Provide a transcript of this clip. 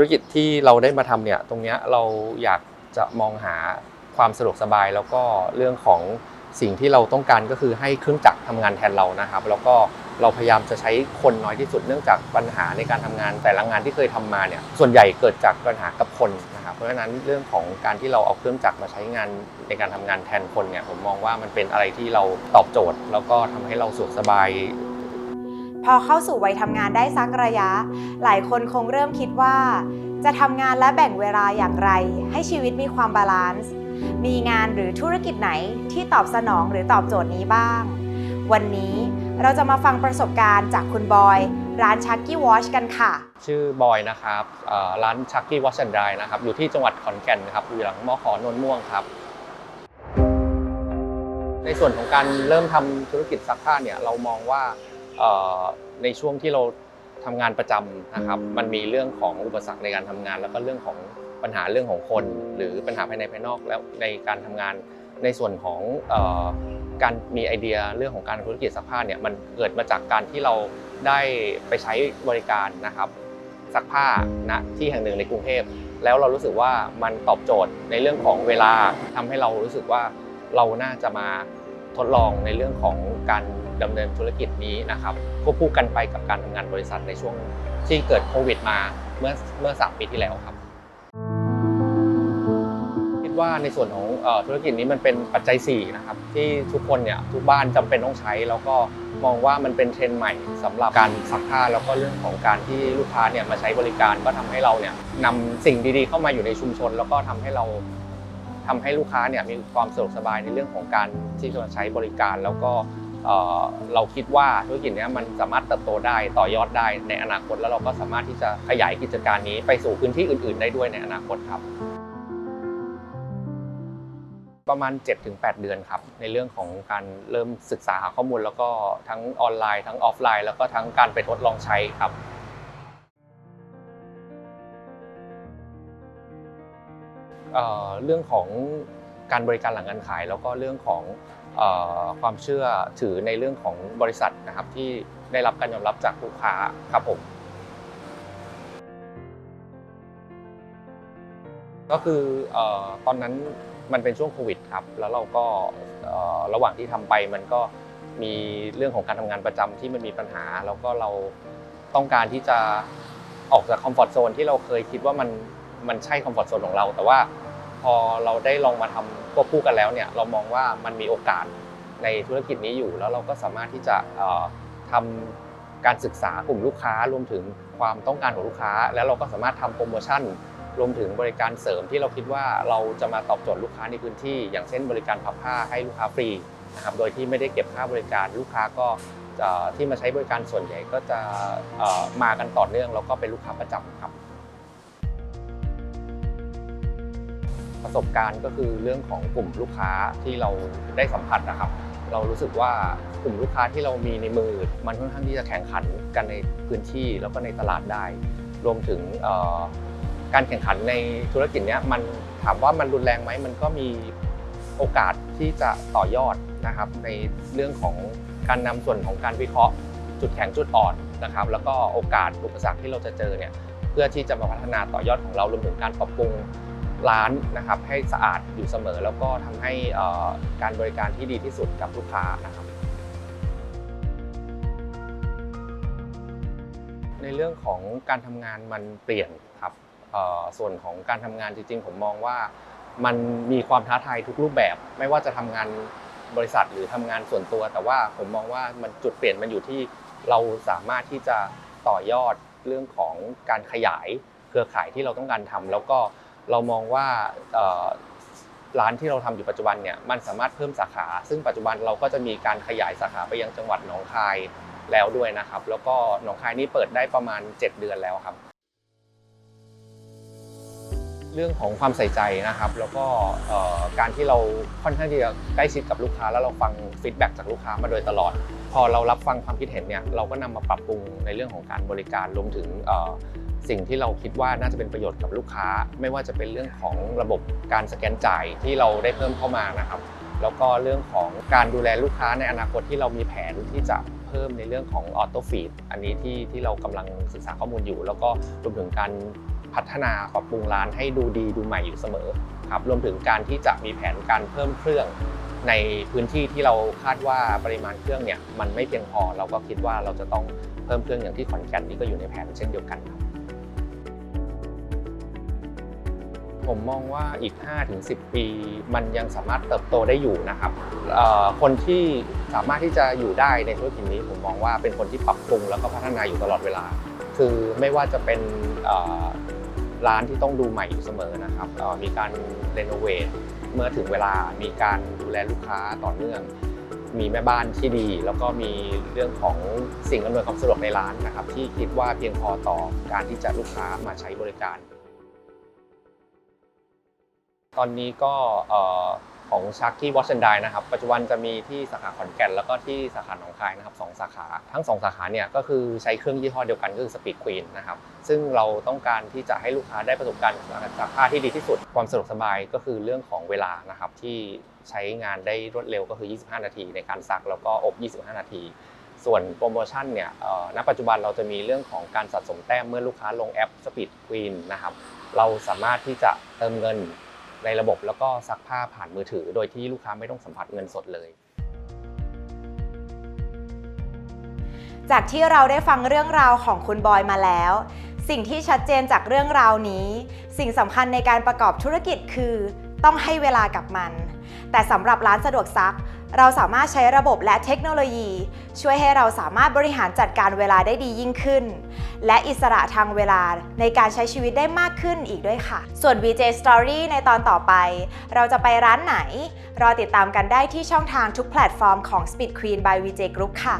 ธุรกิจที่เราได้มาทำเนี่ยตรงเนี้ยเราอยากจะมองหาความสะดวกสบายแล้วก็เรื่องของสิ่งที่เราต้องการก็คือให้เครื่องจักรทำงานแทนเรานะครับ แล้วก็เราพยายามจะใช้คนน้อยที่สุดเนื่องจากปัญหาในการทำงานแต่ละงานที่เคยทำมาเนี่ยส่วนใหญ่เกิดจากปัญหากับคนนะครับ เพราะฉะนั้นเรื่องของการที่เราเอาเครื่องจักรมาใช้งานในการทำงานแทนคนเนี่ยผมมองว่ามันเป็นอะไรที่เราตอบโจทย์ แล้วก็ทำให้เราสะดวกสบาย พอเข้าสู่วัยทำงานได้สักระยะ หลายคนคงเริ่มคิดว่า จะทำงานและแบ่งเวลาอย่างไร ให้ชีวิตมีความบาลานซ์ มีงานหรือธุรกิจไหนที่ตอบสนองหรือตอบโจทย์นี้บ้าง วันนี้เราจะมาฟังประสบการณ์จากคุณบอย ร้านชักกี้วอชกันค่ะ ชื่อบอยนะครับร้านชักกี้วอชแอนด์ไดนะครับ อยู่ที่จังหวัดขอนแก่นนะครับ อยู่หลังมอขอนนม่วงครับ ในส่วนของการเริ่มทำธุรกิจซักผ้าเนี่ยเรามองว่า ในช่วงที่เราทำงานประจำนะครับ มันมีเรื่องของอุปสรรคในการทำงาน แล้วก็เรื่องของปัญหาเรื่องของคน หรือปัญหาภายในภายนอกแล้วในการทำงานในส่วนของเอ่อการมีไอเดียเรื่องของการทำธุรกิจซักผ้าเนี่ยมันเกิดมาจากการที่เราได้ไปใช้บริการนะครับซักผ้าณที่แห่งหนึ่งในกรุงเทพแล้วเรารู้สึกว่ามันตอบโจทย์ในเรื่องของเวลาทำให้เรารู้สึกว่าเราน่าจะมา ทดลองในเรื่องของการดำเนินธุรกิจนี้นะครับควบคู่กันไปกับการทำงานบริษัทในช่วงที่เกิดโควิดมาเมื่อเมื่อสปีที่แล้วครับ คิดว่าในส่วนของธุรกิจนี้มันเป็นปัจจัย4นะครับที่ทุกคนเนี่ยทุกบ้านจำเป็นต้องใช้ แล้วก็มองว่ามันเป็นเทรนด์ใหม่สำหรับการซักผ้าแล้วก็เรื่องของการที่ลูกค้าเนี่ยมาใช้บริการก็ทำให้เราเนี่ยนำสิ่งดีๆ เข้ามาอยู่ในชุมชน แล้วก็ทำให้เรา ทำให้ลูกค้าเนี่ยมีความสะดวกสบายในเรื่องของการที่จะใช้บริการ แล้วก็เราคิดว่าธุรกิจนี้มันสามารถเติบโตได้ต่อยอดได้ในอนาคต แล้วเราก็สามารถที่จะขยายกิจการนี้ไปสู่พื้นที่อื่น ๆ ได้ด้วยในอนาคตครับประมาณ 7-8 เดือนครับ ในเรื่องของการเริ่มศึกษาหาข้อมูล แล้วก็ทั้งออนไลน์ ทั้งออฟไลน์ แล้วก็ทั้งการไปทดลองใช้ครับ เรื่องของการบริการหลังการขาย แล้วก็เรื่องของความเชื่อถือในเรื่องของบริษัทนะครับที่ได้รับการยอมรับจากลูกค้าครับผมก็คือตอนนั้นมันเป็นช่วงโควิดครับ แล้วเราก็ระหว่างที่ทำไปมันก็มีเรื่องของการทำงานประจำที่มันมีปัญหา แล้วก็เราต้องการที่จะออกจากคอมฟอร์ทโซนที่เราเคยคิดว่ามัน มันใช่คอมฟอร์ทโซนของเรา แต่ว่าพอเราได้ลองมาทำควบคู่กันแล้วเนี่ยเรามองว่ามันมีโอกาสในธุรกิจนี้อยู่ แล้วเราก็สามารถที่จะทำการศึกษากลุ่มลูกค้ารวมถึงความต้องการของลูกค้า แล้วเราก็สามารถทำโปรโมชั่นรวมถึงบริการเสริมที่เราคิดว่าเราจะมาตอบโจทย์ลูกค้าในพื้นที่ อย่างเช่น บริการพับผ้าให้ลูกค้าฟรีนะครับโดยที่ไม่ได้เก็บค่าบริการลูกค้าก็ที่มาใช้บริการส่วนใหญ่ก็จะมากันต่อเนื่องแล้วก็เป็นลูกค้าประจำครับ ประสบการณ์ก็คือเรื่องของกลุ่มลูกค้าที่เราได้สัมผัสนะครับ เรารู้สึกว่ากลุ่มลูกค้าที่เรามีในมือ มันค่อนข้างที่จะแข่งขันกันในพื้นที่แล้วก็ในตลาดได้ รวมถึงการแข่งขันในธุรกิจนี้มันถามว่ามันรุนแรงไหมมันก็มีโอกาสที่จะต่อยอดนะครับ ในเรื่องของการนำส่วนของการวิเคราะห์ จุดแข็งจุดอ่อนนะครับ แล้วก็โอกาสอุปสรรคที่เราจะเจอเนี่ยเพื่อที่จะมาพัฒนาต่อยอดของเรารวมถึงการปรับปรุง ร้านนะครับให้สะอาดอยู่เสมอ แล้วก็ทำให้การบริการที่ดีที่สุดกับลูกค้านะครับ ในเรื่องของการทำงานมันเปลี่ยนครับส่วนของการทำงานจริงๆ ผมมองว่ามันมีความท้าทายทุกรูปแบบ ไม่ว่าจะทำงานบริษัทหรือทำงานส่วนตัว แต่ว่าผมมองว่ามันจุดเปลี่ยนมันอยู่ที่เราสามารถที่จะต่อยอดเรื่องของการขยายเครือข่ายที่เราต้องการทำแล้วก็ เรามองว่าร้านที่เราทำอยู่ปัจจุบันเนี่ยมันสามารถเพิ่มสาขา ซึ่งปัจจุบันเราก็จะมีการขยายสาขาไปยังจังหวัดหนองคายแล้วด้วยนะครับ แล้วก็หนองคายนี่เปิดได้ประมาณ 7 เดือนแล้วครับ เรื่องของความใส่ใจนะครับ แล้วก็การที่เราค่อนข้างที่จะใกล้ชิดกับลูกค้า แล้วเราฟังฟีดแบ็กจากลูกค้ามาโดยตลอด พอเรารับฟังความคิดเห็นเนี่ยเราก็นำมาปรับปรุงในเรื่องของการบริการรวมถึงสิ่งที่เราคิดว่าน่าจะเป็นประโยชน์กับลูกค้า ไม่ว่าจะเป็นเรื่องของระบบการสแกนจ่ายที่เราได้เพิ่มเข้ามานะครับแล้วก็เรื่องของการดูแลลูกค้าในอนาคตที่เรามีแผนที่จะเพิ่มในเรื่องของออโต้ฟีดอันนี้ที่ที่เรากำลังศึกษาข้อมูลอยู่ แล้วก็รวมถึงการ พัฒนาปรับปรุงร้านให้ดูดีดูใหม่อยู่เสมอครับรวมถึงการที่จะมีแผนการเพิ่มเครื่อง ในพื้นที่ที่เราคาดว่าปริมาณเครื่องเนี่ยมันไม่เพียงพอเราก็คิดว่าเราจะต้องเพิ่มเครื่องอย่างที่ขอนแก่นนี่ก็อยู่ในแผนเช่นเดียวกันครับผมมองว่าอีก 5-10 ปี มันยังสามารถเติบโตได้อยู่นะครับคนที่สามารถที่จะอยู่ได้ในธุรกิจนี้ผมมองว่าเป็นคนที่ปรับปรุงแล้วก็พัฒนาอยู่ตลอดเวลา คือไม่ว่าจะเป็น ร้านที่ต้องดูใหม่อยู่เสมอนะครับมีการรีโนเวทเมื่อถึงเวลามีการดูแลลูกค้าต่อเนื่อง มีแม่บ้านที่ดี แล้วก็มีเรื่องของสิ่งอำนวยความสะดวกในร้านนะครับ ที่คิดว่าเพียงพอต่อการที่จะลูกค้ามาใช้บริการ ตอนนี้ก็ ของชักที่วอชิงตันนะครับ ปัจจุบันจะมีที่สาขาขอนแก่นแล้วก็ที่สาขาหนองคายนะครับสองสาขา ทั้งสองสาขาเนี่ยก็คือใช้เครื่องยี่ห้อเดียวกันก็คือสปีดควีนนะครับ ซึ่งเราต้องการที่จะให้ลูกค้าได้ประสบการณ์การซักผ้าที่ดีที่สุด ความสะดวกสบายก็คือเรื่องของเวลานะครับที่ใช้งานได้รวดเร็วก็คือ 25 นาที ในการซักแล้วก็อบ 25 นาทีส่วนโปรโมชั่นเนี่ยณปัจจุบันเราจะมีเรื่องของการสะสมแต้มเมื่อลูกค้าลงแอป Speed Queen นะครับ เราสามารถที่จะเติมเงิน ในระบบแล้วก็ซักผ้าผ่านมือถือ โดยที่ลูกค้าไม่ต้องสัมผัสเงินสดเลย จากที่เราได้ฟังเรื่องราวของคุณบอยมาแล้ว สิ่งที่ชัดเจนจากเรื่องราวนี้ สิ่งสำคัญในการประกอบธุรกิจคือ ต้องให้เวลากับมัน แต่สำหรับร้านสะดวกซัก เราสามารถใช้ระบบและเทคโนโลยี ช่วยให้เราสามารถบริหารจัดการเวลาได้ดียิ่งขึ้น และอิสระทางเวลาในการใช้ชีวิตได้มากขึ้นอีกด้วยค่ะ ส่วน VJ Story ในตอนต่อไป เราจะไปร้านไหน รอติดตามกันได้ที่ช่องทางทุกแพลตฟอร์มของ Speed Queen by VJ Group ค่ะ